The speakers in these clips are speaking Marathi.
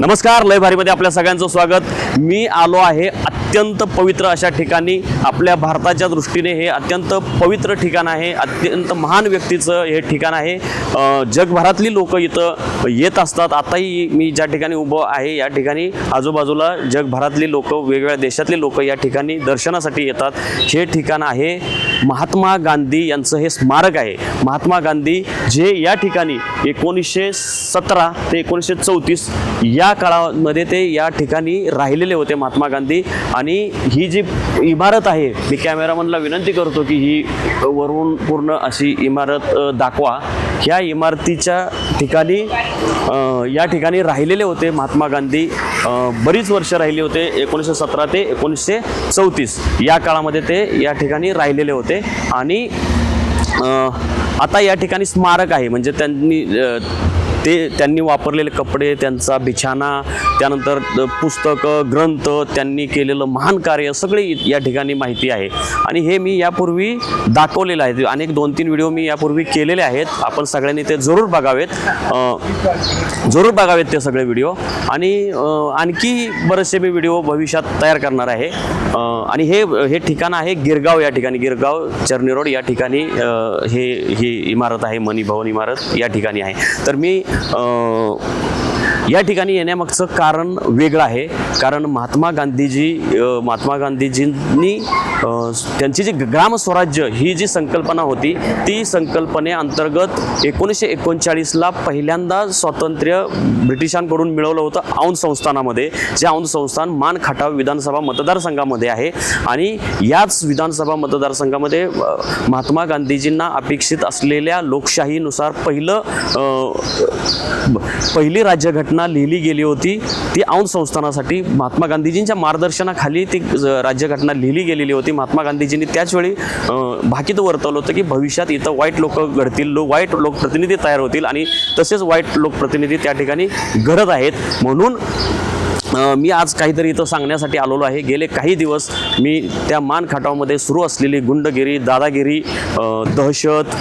नमस्कार लय भारीमध्ये आपल्या सगळ्यांचं स्वागत. मी आलो आहे अत्यंत पवित्र अशा ठिकाणी आपल्या भारताच्या दृष्टीने हे अत्यंत पवित्र ठिकाण आहे अत्यंत महान व्यक्तीचं हे ठिकाण आहे. जगभरातली लोक इथं येत असतात. आताही मी ज्या ठिकाणी उभं आहे या ठिकाणी आजूबाजूला जगभरातली लोक वेगवेगळ्या देशातली लोक या ठिकाणी दर्शनासाठी येतात. हे ठिकाण आहे महात्मा गांधी यांचं हे स्मारक आहे. महात्मा गांधी जे या ठिकाणी एकोणीसशे सतरा ते एकोणीसशे चौतीस या काळामध्ये ते या ठिकाणी राहिलेले होते महात्मा गांधी आणि आणि ही जी इमारत आहे मी कॅमेरामनला विनंती करतो की ही वरून पूर्ण अशी इमारत दाखवा. ह्या इमारतीच्या ठिकाणी या ठिकाणी राहिलेले होते महात्मा गांधी बरीच वर्ष राहिले होते एकोणीसशे सतरा ते एकोणीसशे चौतीस. या काळामध्ये ते या ठिकाणी राहिलेले होते आणि आता या ठिकाणी स्मारक आहे. म्हणजे त्यांनी ते त्यांनी वापरलेले कपडे त्यांचा बिछाना त्यानंतर पुस्तकं ग्रंथ त्यांनी केलेलं महान कार्य सगळे या ठिकाणी माहिती आहे. आणि हे मी यापूर्वी दाखवलेलं आहे. अनेक दोन तीन व्हिडिओ मी यापूर्वी केलेले आहेत. आपण सगळ्यांनी ते जरूर बघावेत. जरूर बघावेत ते सगळे व्हिडिओ. आणि आणखी बरेचसे मी व्हिडिओ भविष्यात तयार करणार आहे. आणि हे हे ठिकाण आहे गिरगाव या ठिकाणी. गिरगाव चर्नी रोड या ठिकाणी हे ही इमारत आहे मणिभवन भवन इमारत या ठिकाणी आहे. तर मी 嗯 या ठिकाणी येण्यामागचं कारण वेगळं आहे. कारण महात्मा गांधीजी महात्मा गांधीजींनी त्यांची जी ग्रामस्वराज्य ही जी संकल्पना होती ती संकल्पनेअंतर्गत एकोणीसशे एकोणचाळीसला पहिल्यांदा स्वातंत्र्य ब्रिटिशांकडून मिळवलं होतं औंध संस्थानामध्ये जे औंध संस्थान मान खटाव विधानसभा मतदारसंघामध्ये आहे. आणि याच विधानसभा मतदारसंघामध्ये महात्मा गांधीजींना अपेक्षित असलेल्या लोकशाहीनुसार पहिलं पहिली राज्यघटना घटना लिहिली गेली होती ती औंध संस्थानासाठी. महात्मा गांधीजींच्या मार्गदर्शनाखाली ती राज्यघटना लिहिली गेलेली होती. महात्मा गांधीजींनी त्याचवेळी भाकीत वर्तवलं होतं की भविष्यात इथं वाईट लोक घडतील लो वाईट लोकप्रतिनिधी तयार होतील आणि तसेच वाईट लोकप्रतिनिधी त्या ठिकाणी घडत आहेत. म्हणून मी आज काहीतरी इथं सांगण्यासाठी आलेलो आहे. गेले काही दिवस मी त्या मानखाटावमध्ये सुरू असलेली गुंडगिरी दादागिरी दहशत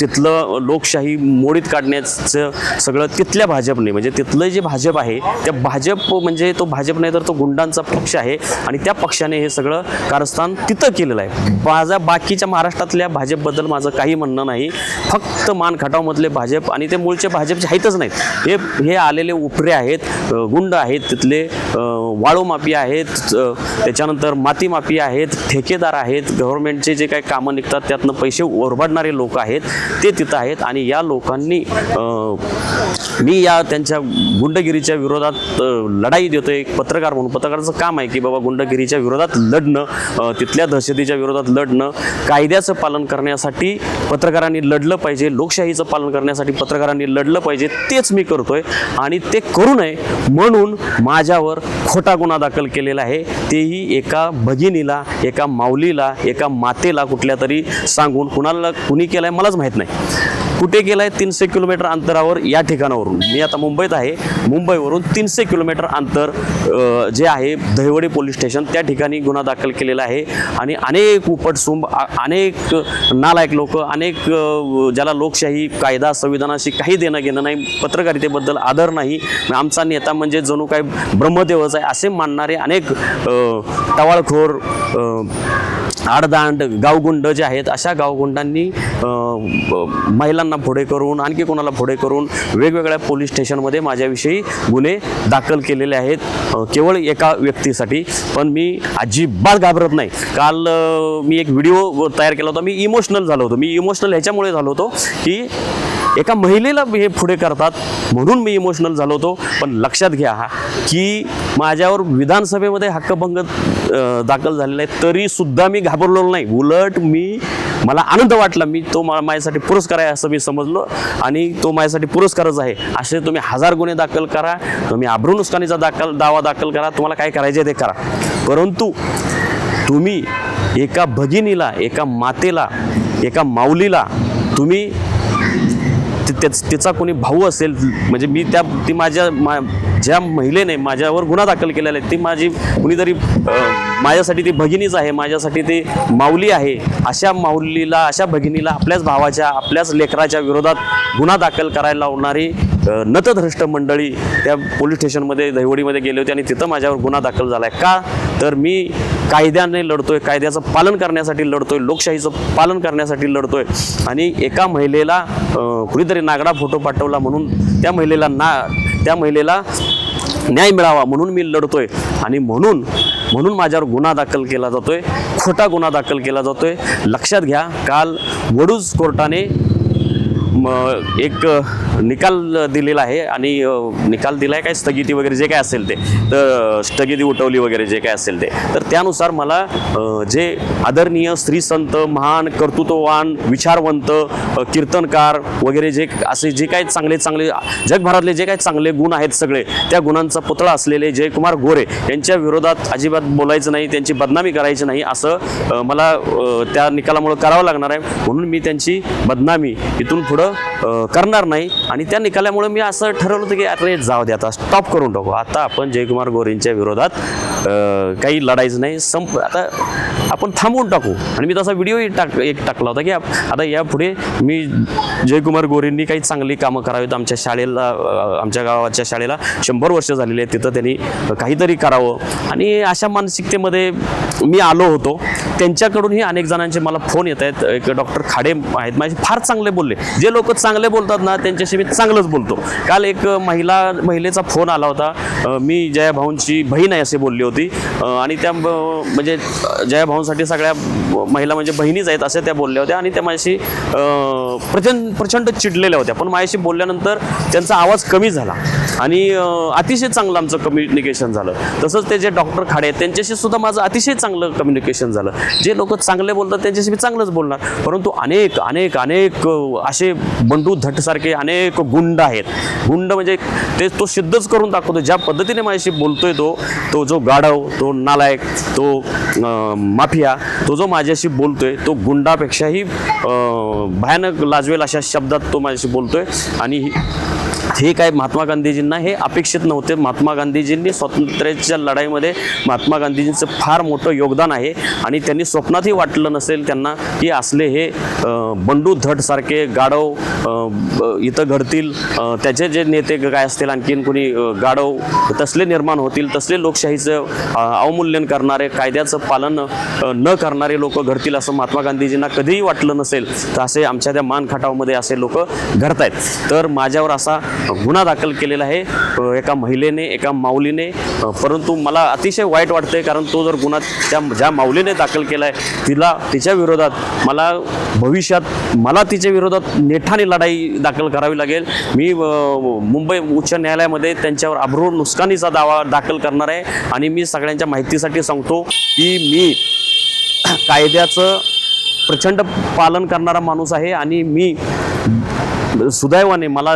तिथलं लोकशाही मोडीत काढण्याचं सगळं तिथल्या भाजपने म्हणजे तिथलं जे भाजप आहे त्या भाजप म्हणजे तो भाजप नाही तर तो गुंडांचा पक्ष आहे आणि त्या पक्षाने हे सगळं कारस्थान तिथं केलेलं आहे. माझा बाकीच्या महाराष्ट्रातल्या भाजपबद्दल माझं काही म्हणणं नाही. फक्त मान खटावमधले भाजप आणि ते मूळचे भाजपचे आहेतच नाहीत. हे हे आलेले उपरे आहेत गुंड आहेत तिथले वाळूमापी आहेत त्याच्यानंतर मातीमापी आहेत ठेकेदार आहेत गव्हर्नमेंटचे जे काही कामं निघतात त्यातनं पैसे ओरबाडणारे लोक आहेत ते तिथं आहेत आणि या लोकांनी मी या त्यांच्या गुंडगिरीच्या विरोधात लढाई देतो एक पत्रकार म्हणून. पत्रकाराचं काम आहे की बाबा गुंडगिरीच्या विरोधात लढणं तिथल्या दहशतीच्या विरोधात लढणं कायद्याचं पालन करण्यासाठी पत्रकारांनी लढलं पाहिजे लोकशाहीचं पालन करण्यासाठी पत्रकारांनी लढलं पाहिजे तेच मी करतोय आणि ते करू नये म्हणून माझ्यावर खोटा गुन्हा दाखल केलेला आहे. तेही एका भगिनीला एका माऊलीला एका मातेला कुठल्या तरी सांगून कुणाला कुणी केलं आहे मलाच माहीत नाही. कुठे गेला आहे तीनशे किलोमीटर अंतरावर या ठिकाणावरून? मी आता मुंबईत आहे. मुंबईवरून तीनशे किलोमीटर अंतर जे आहे दहिवडी पोलीस स्टेशन त्या ठिकाणी गुन्हा दाखल केलेला आहे. आणि अनेक उपटसुंब आ- अनेक नालायक लोक अनेक ज्याला लोकशाही कायदा संविधानाशी काही देणं घेणं नाही पत्रकारितेबद्दल आदर नाही. आमचा नेता म्हणजे जणू काय ब्रह्मदेवच आहे असे मानणारे अनेक टवाळखोर आडदांड गावगुंड जे आहेत अशा गावगुंडांनी महिलांना पुढे करून आणखी कोणाला पुढे करून वेगवेगळ्या पोलीस स्टेशनमध्ये माझ्याविषयी गुन्हे दाखल केलेले आहेत. केवळ एका व्यक्तीसाठी पण मी अजिबात घाबरत नाही. काल मी एक व्हिडिओ तयार केला होता. मी इमोशनल झालो होतो. मी इमोशनल ह्याच्यामुळे झालो होतो की एका महिलेला हे पुढे करतात म्हणून मी इमोशनल झालो होतो. पण लक्षात घ्या की माझ्यावर विधानसभेमध्ये हक्कभंग दाखल झालेला आहे तरी सुद्धा मी घाबरलेलो नाही. उलट मी मला आनंद वाटला मी तो मा- माझ्यासाठी पुरस्कार आहे असं मी समजलो. आणि तो माझ्यासाठी पुरस्कारच आहे. असे तुम्ही हजार गुन्हे दाखल करा तुम्ही आब्रू नुकसानीचा दाखल दावा दाखल करा तुम्हाला काय करायचे ते करा. परंतु तुम्ही एका भगिनीला एका मातेला एका माऊलीला तुम्ही त्याच तिचा कोणी भाऊ असेल म्हणजे मी त्या ती माझ्या मा ज्या महिलेने माझ्यावर गुन्हा दाखल केलेला आहे ती माझी कुणीतरी माझ्यासाठी ती भगिनीच आहे माझ्यासाठी ती माऊली आहे अशा माऊलीला अशा भगिनीला आपल्याच भावाच्या आपल्याच लेकराच्या विरोधात गुन्हा दाखल करायला लावणारी नतद्रष्ट मंडळी त्या पोलीस स्टेशनमध्ये दहिवडीमध्ये गेले होते आणि तिथं माझ्यावर गुन्हा दाखल झाला आहे का? तर मी कायद्याने लढतोय कायद्याचं पालन करण्यासाठी लढतोय लोकशाहीचं पालन करण्यासाठी लढतोय. आणि एका महिलेला कुणीतरी नागडा फोटो पाठवला म्हणून त्या महिलेला ना त्या महिलेला न्याय मिळावा म्हणून मी लढतोय. आणि म्हणून म्हणून माझ्यावर गुन्हा दाखल केला जातोय खोटा गुन्हा दाखल केला जातोय. लक्षात घ्या काल वडूज कोर्टाने एक निकाल दिलेला आहे आणि निकाल दिला आहे काय स्थगिती वगैरे जे काय असेल ते. तर स्थगिती उठवली वगैरे जे काय असेल ते. तर त्यानुसार मला जे आदरणीय स्त्री संत महान कर्तृत्ववान विचारवंत कीर्तनकार वगैरे जे असे जे काही चांगले चांगले जगभरातले जे काही चांगले गुण आहेत सगळे त्या गुणांचा पुतळा असलेले जयकुमार गोरे यांच्या विरोधात अजिबात बोलायचं नाही त्यांची बदनामी करायची नाही असं मला त्या निकालामुळं करावं लागणार आहे. म्हणून मी त्यांची बदनामी इथून पुढं करणार नाही. आणि त्या निकालामुळे मी असं ठरवलं होतं की अरे जाऊ दे आता स्टॉप करून टाकू. आता आपण जयकुमार गोरेंच्या विरोधात काही लढायचं नाही संप आता आपण थांबवून टाकू. आणि मी तसा व्हिडिओही टाक एक टाकला होता की आता यापुढे मी जयकुमार गोरेंनी काही चांगली कामं करावीत. आमच्या शाळेला आमच्या गावाच्या शाळेला शंभर वर्ष झालेली आहेत. तिथं त्यांनी काहीतरी करावं. आणि अशा मानसिकतेमध्ये मी आलो होतो. त्यांच्याकडूनही अनेक जणांचे मला फोन येत आहेत. एक डॉक्टर खाडे आहेत. माझे फार चांगले बोलले. जे लोक चांगले बोलतात ना त्यांच्याशी मी चांगलंच बोलतो. काल एक महिला महिलेचा फोन आला होता. मी जया भाऊंची बहीण आहे असे बोलली होती. आणि त्या ब- म्हणजे जया भाऊंसाठी सगळ्या महिला म्हणजे बहिणीच आहेत असे त्या बोलल्या होत्या. आणि त्या माझ्याशी प्रचंड प्रचंड चिडलेल्या होत्या. पण माझ्याशी बोलल्यानंतर त्यांचा आवाज कमी झाला. आणि अतिशय चांगलं आमचं कम्युनिकेशन झालं. तसंच ते जे डॉक्टर खाडे आहेत त्यांच्याशी सुद्धा माझं अतिशय चांगलं कम्युनिकेशन झालं. जे लोक चांगले बोलतात त्यांच्याशी मी चांगलंच बोलणार. परंतु अनेक अनेक अनेक असे बंडू धटसारखे अनेक गुंड आहेत. गुंड म्हणजे ते तो सिद्धच करून दाखवतो. ज्या पद्धतीने माझ्याशी बोलतोय तो तो जो गाढव तो नालायक तो माफिया तो जो माझ्याशी बोलतोय तो गुंडापेक्षाही भयानक लाजवेल अशा शब्दात तो माझ्याशी बोलतोय. आणि हे काय महात्मा गांधीजींना हे अपेक्षित नव्हते. महात्मा गांधीजींनी स्वातंत्र्याच्या लढाईमध्ये महात्मा गांधीजींचं फार मोठं योगदान आहे आणि त्यांनी स्वप्नातही वाटलं नसेल त्यांना की असले हे बंडू धटसारखे गाढव ब- इथं घडतील. त्याचे जे नेते काय असतील आणखीन कोणी गाढव तसले निर्माण होतील तसले लोकशाहीचं अवमूल्यन करणारे कायद्याचं पालन न करणारे लोक घडतील असं महात्मा गांधीजींना कधीही वाटलं नसेल. तर असे आमच्या त्या मानखटावमध्ये असे लोक आहेत तर माझ्यावर असा गुन्हा दाखल केलेला आहे. एका महिलेने एका माऊलीने. परंतु मला अतिशय वाईट वाटतंय कारण तो जर गुन्हा त्या ज्या माऊलीने दाखल केला आहे तिला तिच्या विरोधात मला भविष्यात मला तिच्या विरोधात नेठाने लढाई दाखल करावी लागेल. मी मुंबई उच्च न्यायालयामध्ये त्यांच्यावर अब्रू नुकसानीचा दावा दाखल करणार आहे आणि मी सगळ्यांच्या माहितीसाठी सांगतो की मी कायद्याचं प्रचंड पालन करणारा माणूस आहे आणि मी सुदैवाने मला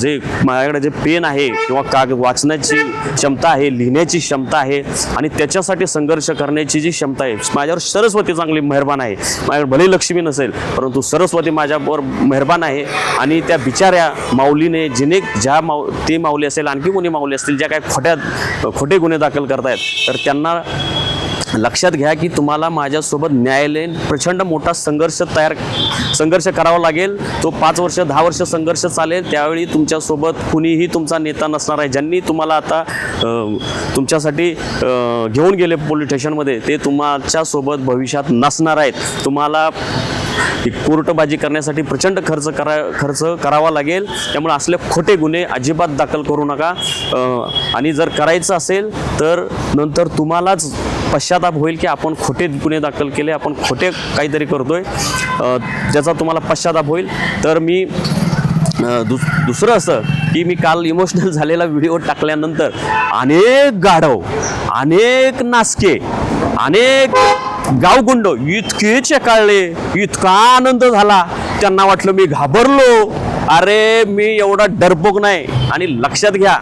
जे माझ्याकडे जे पेन आहे किंवा काग वाचण्याची क्षमता आहे लिहिण्याची क्षमता आहे आणि त्याच्यासाठी संघर्ष करण्याची जी क्षमता आहे माझ्यावर सरस्वती चांगली मेहरबान आहे. माझ्याकडे भले लक्ष्मी नसेल परंतु सरस्वती माझ्यावर मेहरबान आहे आणि त्या बिचाऱ्या माऊलीने जिने ज्या माऊ ते माऊली असेल आणखी कोणी माऊली असतील ज्या काय खोट्या खोटे गुन्हे दाखल करतायत तर त्यांना लक्षात घ्या की तुम्हाला माझ्यासोबत न्यायालयीन प्रचंड मोठा संघर्ष तयार संघर्ष करावा लागेल. तो पाच वर्ष दहा वर्ष संघर्ष चालेल. त्यावेळी तुमच्यासोबत कुणीही तुमचा नेता नसणार आहे. ज्यांनी तुम्हाला आता तुमच्यासाठी घेऊन गेले पोलीस स्टेशनमध्ये ते तुमच्यासोबत भविष्यात नसणार आहेत. तुम्हाला कोर्टबाजी करण्यासाठी प्रचंड खर्च करा खर्च करावा लागेल. त्यामुळे असले खोटे गुन्हे अजिबात दाखल करू नका. आणि जर करायचं असेल तर नंतर तुम्हालाच पश्चाताप होईल की आपण खोटे गुन्हे दाखल केले आपण खोटे काहीतरी करतोय ज्याचा तुम्हाला पश्चाताप होईल. तर मी दुस दुसरं असं की मी काल इमोशनल झालेला व्हिडिओ टाकल्यानंतर अनेक गाढव अनेक नासके अनेक गावगुंड इतके चेकाळले इतका आनंद झाला. त्यांना वाटलं मी घाबरलो. अरे मी एवढा डरपोक नाही. आणि लक्षात घ्या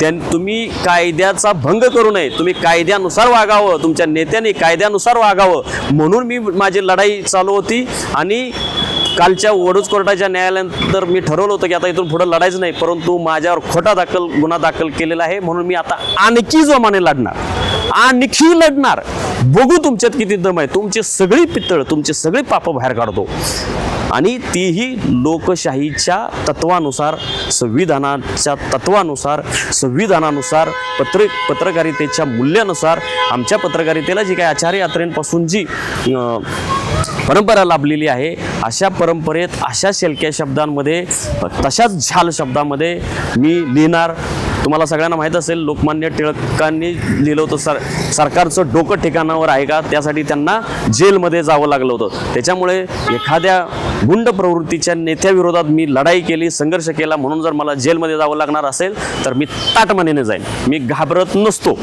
त्यां तुम्ही कायद्याचा भंग करू नये. तुम्ही कायद्यानुसार वागावं. तुमच्या नेत्यांनी कायद्यानुसार वागावं. म्हणून मी माझी लढाई चालू होती आणि कालच्या वडूज कोर्टाच्या न्यायालयानंतर मी ठरवलं होतं की आता इथून पुढं लढायचं नाही परंतु माझ्यावर खोटा दाखल गुन्हा दाखल केलेला आहे. म्हणून मी आता आणखी जोमाने लढणार. आणखी लढणार. बघू तुमच्यात किती दम आहे. तुमची सगळी पितळ तुमची सगळी पाप बाहेर काढतो. आणि तीही लोकशाहीच्या तत्वानुसार संविधानाच्या तत्वानुसार संविधानानुसार पत्र पत्रकारितेच्या मूल्यानुसार आमच्या पत्रकारितेला जी काही आचार्य यात्रेंपासून जी अं, परंपरा लाभलेली आहे अशा परंपरेत अशा शेलक्या शब्दांमध्ये तशाच झाल शब्दामध्ये मी लिहिणार. तुम्हाला सगळ्यांना माहीत असेल लोकमान्य टिळकांनी लिहिलं होतं सर सरकारचं डोकं ठिकाणावर आहे का? त्यासाठी त्यांना जेलमध्ये जावं लागलं होतं. त्याच्यामुळे एखाद्या गुंड प्रवृत्तीच्या नेत्याविरोधात मी लढाई केली संघर्ष केला म्हणून जर मला जेलमध्ये जावं लागणार असेल तर मी ताटमानेने जाईन. मी घाबरत नसतो.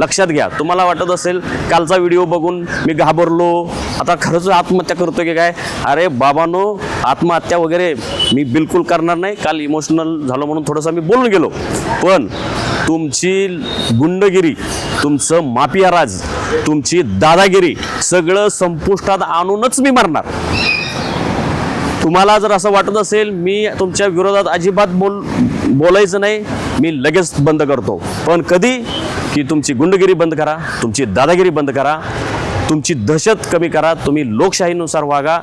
लक्षात घ्या. तुम्हाला वाटत असेल कालचा व्हिडिओ बघून मी घाबरलो. आता खरंच आत्महत्या करतो की काय? अरे बाबानो आत्महत्या वगैरे मी बिलकुल करणार नाही. काल इमोशनल झालो म्हणून थोडंसं मी बोलून गेलो. पण तुमची गुंडगिरी तुमचं माफियाराज तुमची दादागिरी सगळं संपुष्टात आणूनच मी मारणार. तुम्हाला जर असं वाटत असेल मी तुमच्या विरोधात अजिबात बोल बोलायचं नाही. मी लगेच बंद करतो. पण कधी? की तुमची गुंडगिरी बंद करा तुमची दादागिरी बंद करा. तुमची दहशत कमी करा. तुम्ही लोकशाहीनुसार वागा.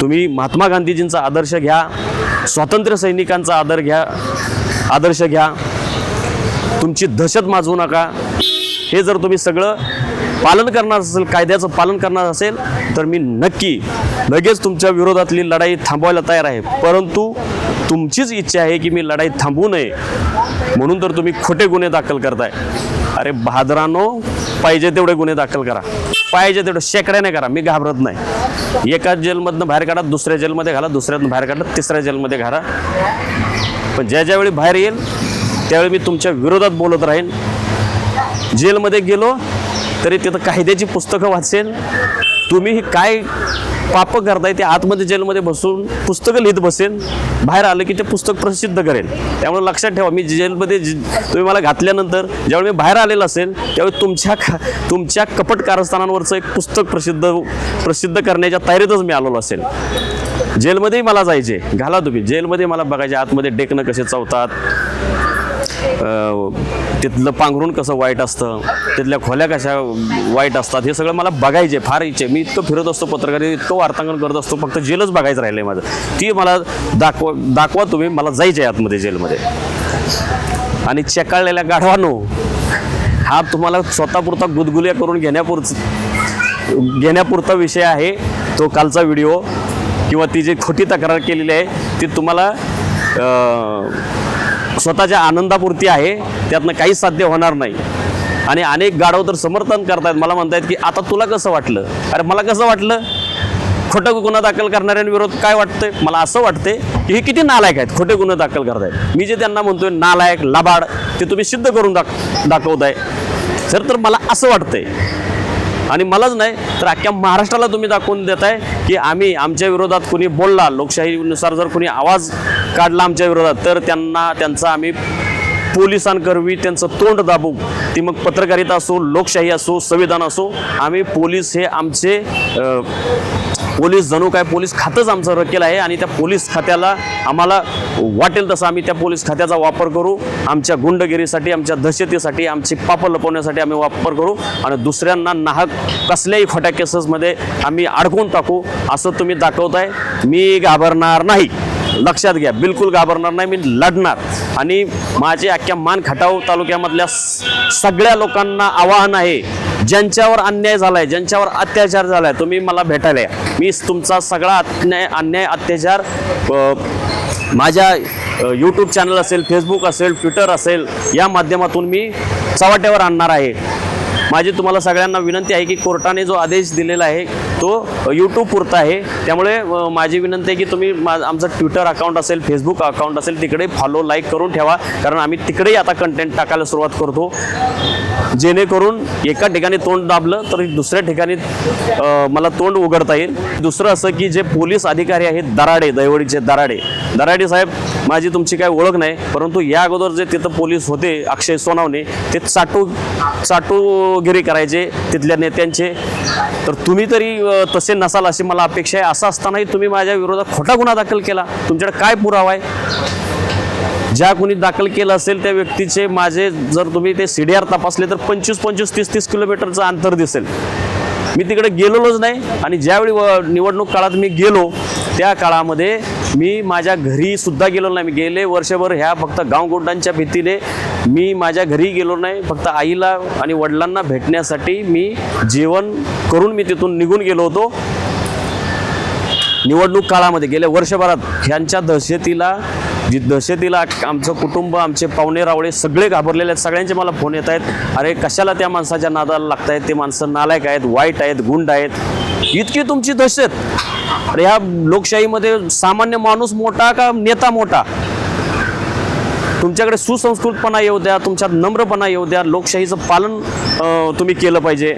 तुम्ही महात्मा गांधीजींचा आदर्श घ्या. स्वातंत्र्य सैनिकांचा आदर घ्या आदर्श घ्या. तुमची दहशत माजवू नका. हे जर तुम्ही सगळं पालन करणार असेल कायद्याचं पालन करणार असेल तर मी नक्की लगेच तुमच्या विरोधातली लढाई थांबवायला तयार आहे. परंतु तुमचीच इच्छा आहे की मी लढाई थांबवू नये. म्हणून तर तुम्ही खोटे गुन्हे दाखल करताय. अरे बहादरानो पाहिजे तेवढे गुन्हे दाखल करा. पाहिजे तेवढे शेकड्याने करा. मी घाबरत नाही. एका जेलमधनं बाहेर काढा दुसऱ्या जेलमध्ये घाला दुसऱ्यातनं बाहेर काढा तिसऱ्या जेलमध्ये घाला. पण ज्या ज्यावेळी बाहेर येईल त्यावेळी मी तुमच्या विरोधात बोलत राहीन. जेलमध्ये गेलो तरी तिथं कायद्याची पुस्तकं वाचेन. तुम्ही काय पाप करताय ते आतमध्ये जेलमध्ये बसून पुस्तकं लिहित बसेन बाहेर आलं की ते पुस्तक प्रसिद्ध करेन. त्यामुळे लक्षात ठेवा मी जेलमध्ये तुम्ही मला घातल्यानंतर ज्यावेळी मी बाहेर आलेलं असेल त्यावेळी तुमच्या तुमच्या कपट कारस्थानांवरचं एक पुस्तक प्रसिद्ध प्रसिद्ध करण्याच्या तयारीतच मी आलेलो असेल. जेलमध्येही मला जायचे घाला तुम्ही. जेलमध्ये मला बघायचे आतमध्ये डेकणं कसे चावतात तिथलं पांघरून कसं वाईट असतं तिथल्या खोल्या कशा वाईट असतात हे सगळं मला बघायचे फार इच्छा आहे. मी इतकं फिरत असतो पत्रकारी इतकं वार्तांकन करत असतो फक्त जेलच बघायचं राहिलं आहे माझं ती मला दाखवा दाखवा तुम्ही मला जायचे आतमध्ये जेलमध्ये आणि चेकाळलेल्या गाढवानो हा तुम्हाला स्वतःपुरता गुदगुल्या करून घेण्यापुरच घेण्यापुरता विषय आहे तो कालचा व्हिडिओ किंवा ती जी खोटी तक्रार केलेली आहे ती तुम्हाला स्वतःच्या आनंदापुरती आहे. त्यातनं काहीच साध्य होणार नाही. आणि अनेक गाढव तर समर्थन करतायत. मला म्हणतायत की आता तुला कसं वाटलं? अरे मला कसं वाटलं? खोटं गुन्हा दाखल करणाऱ्यांविरोध काय वाटतंय? मला असं वाटतंय की हे किती नालायक आहेत खोटे गुन्हे दाखल करतायत. मी जे त्यांना म्हणतोय नालायक लबाड ते तुम्ही सिद्ध करून दाख दाखवताय. सर तर मला असं वाटतंय आणि मलाच नाही तर अख्ख्या महाराष्ट्राला तुम्ही दाखवून देताय की आम्ही आमच्या विरोधात कुणी बोलला लोकशाहीनुसार जर कुणी आवाज काढला आमच्या विरोधात तर त्यांना त्यांचा आम्ही पोलिसांकरवी त्यांचं तोंड दाबू. ती मग पत्रकारिता असो लोकशाही असो संविधान असो आम्ही पोलीस हे आमचे पोलीस जणू काय पोलीस खातंच आमचं रकेल आहे आणि त्या पोलीस खात्याला आम्हाला वाटेल तसं आम्ही त्या पोलीस खात्याचा वापर करू. आमच्या गुंडगिरीसाठी आमच्या दहशतीसाठी आमची पापं लपवण्यासाठी आम्ही वापर करू. आणि दुसऱ्यांना नाहक कसल्याही खोट्या केसेसमध्ये आम्ही अडकवून टाकू असं तुम्ही दाखवताय. मी घाबरणार नाही. लक्षात घ्या बिलकुल घाबरणार नाही मी लढणार. आणि माझे अख्ख्या मान खटाव तालुक्यामधल्या स- सगळ्या लोकांना आवाहन आहे ज्यांच्यावर अन्याय झालाय ज्यांच्यावर अत्याचार झालाय तुम्ही मला भेटायला या. मी तुमचा सगळा अन्याय अन्याय अत्याचार माझ्या यूट्यूब चॅनल असेल फेसबुक असेल ट्विटर असेल या माध्यमातून मी चव्हाट्यावर आणणार आहे. माझी तुम्हाला सगळ्यांना विनंती आहे की कोर्टाने जो आदेश दिलेला आहे तो यूट्यूब पुरता आहे. त्यामुळे माझी विनंती आहे की तुम्ही मा आमचं ट्विटर अकाउंट असेल फेसबुक अकाउंट असेल तिकडे फॉलो लाईक करून ठेवा. कारण आम्ही तिकडेही आता कंटेंट टाकायला सुरुवात करतो. जेणेकरून एका ठिकाणी तोंड दाबलं तर दुसऱ्या ठिकाणी मला तोंड उघडता येईल. दुसरं असं की जे पोलीस अधिकारी आहेत दराडे दैवडीचे दराडे. दराडे साहेब माझी तुमची काय ओळख नाही परंतु या अगोदर जे तिथं पोलीस होते अक्षय सोनावणे ते चाटू चाटूगिरी करायचे तिथल्या नेत्यांचे. तर तुम्ही तरी तसे नसाल अशी मला अपेक्षा आहे. असं असतानाही तुम्ही माझ्या विरोधात खोटा गुन्हा दाखल केला. तुमच्याकडे काय पुरावा आहे? ज्या कुणी दाखल केलं असेल त्या व्यक्तीचे माझे जर तुम्ही ते सी डी आर तपासले तर पंचवीस पंचवीस तीस तीस किलोमीटरचं अंतर दिसेल. मी तिकडे गेलेलोच नाही आणि ज्यावेळी निवडणूक काळात मी गेलो त्या काळामध्ये मी माझ्या घरी सुद्धा गेलो नाही. मी गेले वर्षभर ह्या फक्त गावगुंडांच्या भीतीने मी माझ्या घरी गेलो नाही फक्त आईला आणि वडिलांना भेटण्यासाठी मी जेवण करून मी तिथून निघून गेलो होतो. निवडणूक काळामध्ये गेल्या वर्षभरात ह्यांच्या दहशतीला जी दहशतीला आमचं कुटुंब आमचे पाहुणे रावळे सगळे घाबरलेले आहेत. सगळ्यांचे मला फोन येत आहेत. अरे कशाला त्या माणसाच्या नादाला लागत आहेत ते माणसं नालायक आहेत वाईट आहेत गुंड आहेत. इतकी तुमची दहशत. अरे ह्या लोकशाहीमध्ये सामान्य माणूस मोठा का नेता मोठा? तुमच्याकडे सुसंस्कृतपणा येऊ द्या तुमच्यात नम्रपणा येऊ द्या लोकशाहीचं पालन तुम्ही केलं पाहिजे.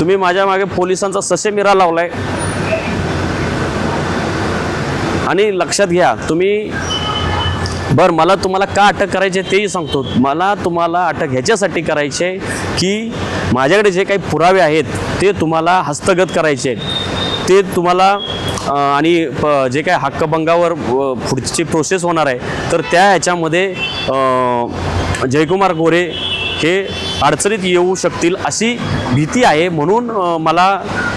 तुम्ही माझ्या मागे पोलिसांचा ससेमिरा लावलाय. आणि लक्षात घ्या तुम्ही बरं मला तुम्हाला का अटक करायची आहे तेही सांगतो. मला तुम्हाला अटक ह्याच्यासाठी करायची आहे की माझ्याकडे जे काही पुरावे आहेत ते तुम्हाला हस्तगत करायचे आहेत. ते तुम्हाला आणि प- जे काय हक्कभंगावर पुढची प्रोसेस होणार आहे तर त्या ह्याच्यामध्ये जयकुमार गोरे हे अडचणीत येऊ शकतील अशी भीती आहे म्हणून मला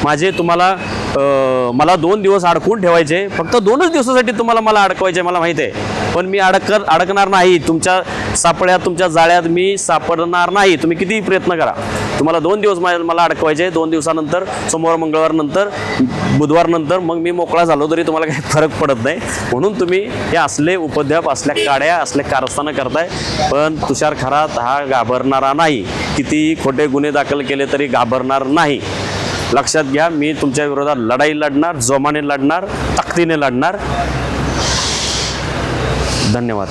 माझे तुम्हाला मला दोन दिवस अडकून ठेवायचे. फक्त दोनच दिवसासाठी तुम्हाला मला अडकवायचे मला माहीत आहे. पण मी अडक अडकणार नाही. तुमच्या सापळ्यात तुमच्या जाळ्यात मी सापडणार नाही. तुम्ही कितीही प्रयत्न करा. तुम्हाला दोन दिवस मला अडकवायचे दोन दिवसानंतर सोमवार मंगळवार नंतर बुधवार नंतर मग मी मोकळा झालो तरी तुम्हाला काही फरक पडत नाही. म्हणून तुम्ही हे असले उपद्व्याप असल्या काड्या असल्या कारस्थानं करताय. पण तुषार खरात हा घाबरणारा नाही. कितीही खोटे गुन्हे दाखल केले तरी घाबरणार नाही. लक्षात घ्या मी तुमच्या विरोधात लढाई लढणार जोमाने लढणार ताकदीने लढणार. धन्यवाद.